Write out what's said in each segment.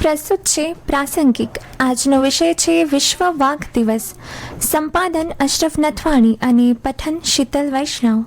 પ્રસ્તુત છે પ્રાસંગિક. આજનો વિષય છે વિશ્વ વાઘ દિવસ. સંપાદન અશરફ નથવાણી અને પઠન શીતલ વૈષ્ણવ.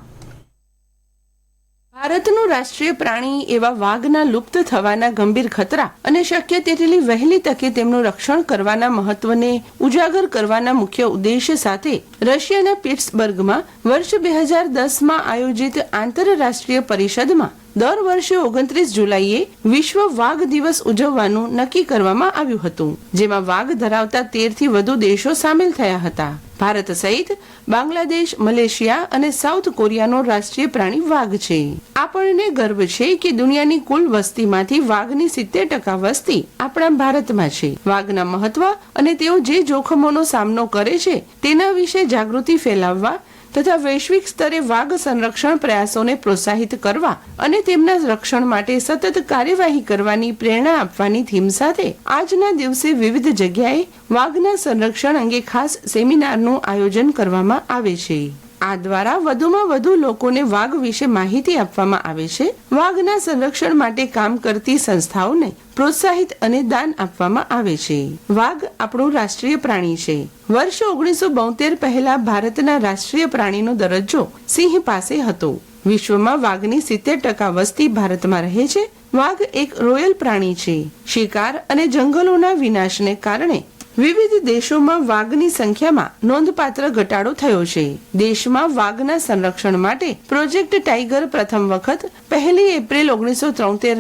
ભારતનું રાષ્ટ્રીય પ્રાણી એવા વાઘના લુપ્ત થવાના ગંભીર ખતરા અને શક્ય તેટલી વહેલી તકે તેમનું રક્ષણ કરવાના મહત્વને ઉજાગર કરવાના મુખ્ય ઉદ્દેશ્ય સાથે રશિયાના પિટ્સબર્ગમાં વર્ષ બે હજાર દસમાં આયોજિત આંતરરાષ્ટ્રીય પરિષદમાં દર વર્ષે ઓગણત્રીસ જુલાઈએ વિશ્વ વાઘ દિવસ ઉજવવાનું નક્કી કરવામાં આવ્યું હતું, જેમાં વાઘ ધરાવતા તેરથી વધુ દેશો સામેલ થયા હતા. ભારત સહિત બાંગ્લાદેશ, મલેશિયા અને સાઉથ કોરિયાનો રાષ્ટ્રીય પ્રાણી વાઘ છે. આપણને ગર્વ છે કે દુનિયાની કુલ વસ્તીમાંથી વાઘની સિત્તેર ટકા વસ્તી આપણા ભારતમાં છે. વાઘના મહત્વ અને તેઓ જે જોખમોનો સામનો કરે છે, તેના વિશે જાગૃતિ ફેલાવવા તથા વૈશ્વિક સ્તરે વાઘ સંરક્ષણ પ્રયાસોને પ્રોત્સાહિત કરવા અને તેમના રક્ષણ માટે સતત કાર્યવાહી કરવાની પ્રેરણા આપવાની થીમ સાથે આજના દિવસે વિવિધ જગ્યાએ વાઘના સંરક્ષણ અંગે ખાસ સેમિનારનું આયોજન કરવામાં આવે છે. આ દ્વારા વધુમાં વધુ લોકોને વાઘ વિશે માહિતી આપવામાં આવે છે. વાઘના સંરક્ષણ માટે કામ કરતી સંસ્થાઓને પ્રોત્સાહિત અને દાન આપવામાં આવે છે. વાઘ આપણું રાષ્ટ્રીય પ્રાણી છે. વર્ષ ઓગણીસો બોતેર પહેલા ભારતના રાષ્ટ્રીય પ્રાણીનો દરજ્જો સિંહ પાસે હતો. વિશ્વમાં વાઘની સિત્તેર ટકા વસ્તી ભારતમાં રહે છે. વાઘ એક રોયલ પ્રાણી છે. શિકાર અને જંગલોના વિનાશને કારણે વિવિધ દેશોમાં વાઘની સંખ્યામાં નોંધપાત્ર ઘટાડો થયો છે. દેશમાં વાઘના સંરક્ષણ માટે પ્રોજેક્ટ ટાઈગર પ્રથમ વખત પહેલી એપ્રિલ ઓગણીસો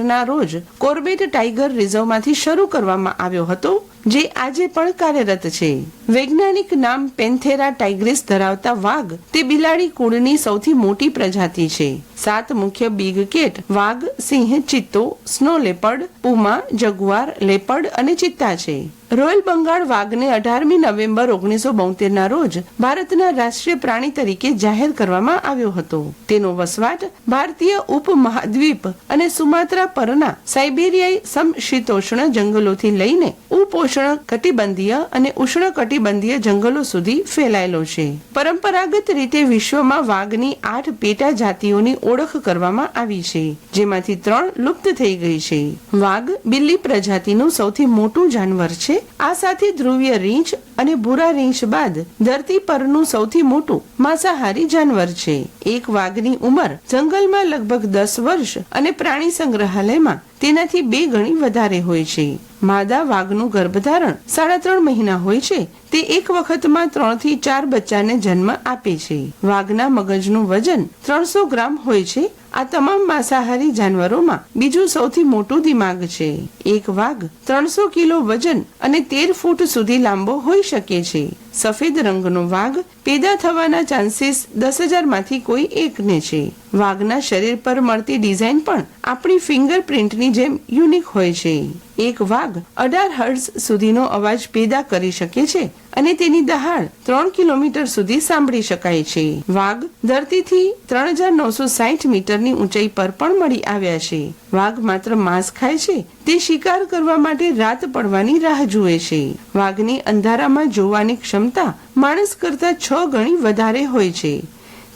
ના રોજ કોર્બેટ ટાઈગર રિઝર્વમાંથી શરૂ કરવામાં આવ્યો હતો, જે આજે પણ કાર્યરત છે. વૈજ્ઞાનિક નામ પેન્થેરા ટાઇગ્રિસ ધરાવતા વાઘ તે બિલાડી કુળની સૌથી મોટી પ્રજાતિ છે. સાત મુખ્ય બિગ કેટ, વાઘ, સિંહ, ચિત્તો, snow leopard, puma jaguar leopard અને ચિત્તા છે. રોયલ બંગાળ વાઘને અઢારમી નવેમ્બર ઓગણીસો ના રોજ ભારતના રાષ્ટ્રીય પ્રાણી તરીકે જાહેર કરવામાં આવ્યો હતો. તેનો વસવાટ ભારતીય ઉપમહાદ્વીપ અને સુમાત્રા પરના સાઇબેરિયાઈ સમશીતોષ્ણ જંગલોથી લઈને ઉપોષ્ણ, કટિબંધીય અને ઉષ્ણ કટિબંધીય જંગલો સુધી ફેલાયેલો છે. પરંપરાગત રીતે વિશ્વમાં વાઘની આઠ પેટા જાતિઓની ઓળખ કરવામાં આવી છે, જેમાંથી ત્રણ લુપ્ત થઈ ગઈ છે. વાઘ બિલ્લી પ્રજાતિનું સૌથી મોટું જાનવર છે. આ સાથે ધ્રુવીય રીંછ અને ભૂરા રીંછ બાદ ધરતી પરનું સૌથી મોટું માંસાહારી જાનવર છે. એક વાઘની ઉંમર જંગલમાં લગભગ દસ વર્ષ અને પ્રાણી સંગ્રહાલયમાં તેનાથી બે ગણી વધારે હોય છે. માદા વાઘનું ગર્ભધારણ. સાડા ત્રણ મહિના હોય છે. તે એક વખતમાં ત્રણથી ચાર બચ્ચાને જન્મ આપે છે. વાઘના મગજનું વજન ત્રણસો ગ્રામ હોય છે. આ તમામ માંસાહારી જાનવરોમાં બીજું સૌથી મોટું દિમાગ છે. એક વાઘ ત્રણસો કિલો વજન અને તેર ફૂટ સુધી લાંબો હોઈ શકે છે. સફેદ રંગનો વાઘ પેદા થવાના ચાન્સીસ દસ હજારમાંથી કોઈ એકને છે. વાઘના શરીર પર મળતી ડિઝાઇન પણ આપણી ફિંગરપ્રિન્ટની જેમ યુનિક હોય છે. એક વાઘ અઢાર હર્ટ્ઝ સુધીનો અવાજ પેદા કરી શકે છે અને તેની દહાડ ત્રણ કિલોમીટર સુધી સાંભળી શકાય છે. વાઘ ધરતીથી ત્રણ હજાર નવસો સાઠ મીટરની ઊંચાઈ પર પણ મળી આવ્યા છે. વાઘ માત્ર માંસ ખાય છે, તે શિકાર કરવા માટે રાત પડવાની રાહ જુએ છે. વાઘની અંધારામાં જોવાની ક્ષમતા માણસ કરતા છ ગણી વધારે હોય છે.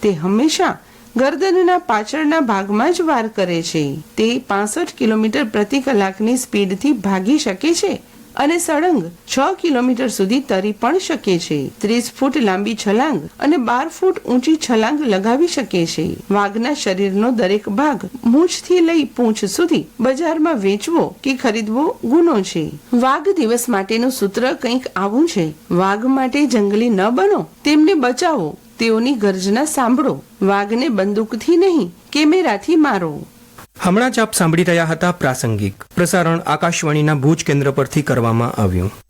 તે હંમેશા ગરદનના પાછળના ભાગમાં જ વાર કરે છે. તે પાસઠ કિલોમીટર પ્રતિ કલાકની સ્પીડથી ભાગી શકે છે અને સળંગ છ કિલોમીટર સુધી તરી પણ શકે છે. ત્રીસ ફૂટ લાંબી છલાંગ અને બાર ફૂટ ઊંચી છલાંગ લગાવી શકે છે. વાઘના શરીરનો દરેક ભાગ મૂછથી લઈ પૂંછ સુધી બજારમાં વેચવો કે ખરીદવો ગુનો છે. વાઘ દિવસ માટેનું સૂત્ર કંઈક આવું છે. વાઘ માટે જંગલી ન બનો, તેમને બચાવો. તેઓની ગર્જના સાંભળો. વાઘને બંદૂકથી નહીં, કેમેરાથી મારો. હમણાં જ આપ સાંભળી રહ્યા હતા પ્રાસંગિક. પ્રસારણ આકાશવાણીના ભુજ કેન્દ્ર પરથી કરવામાં આવ્યું.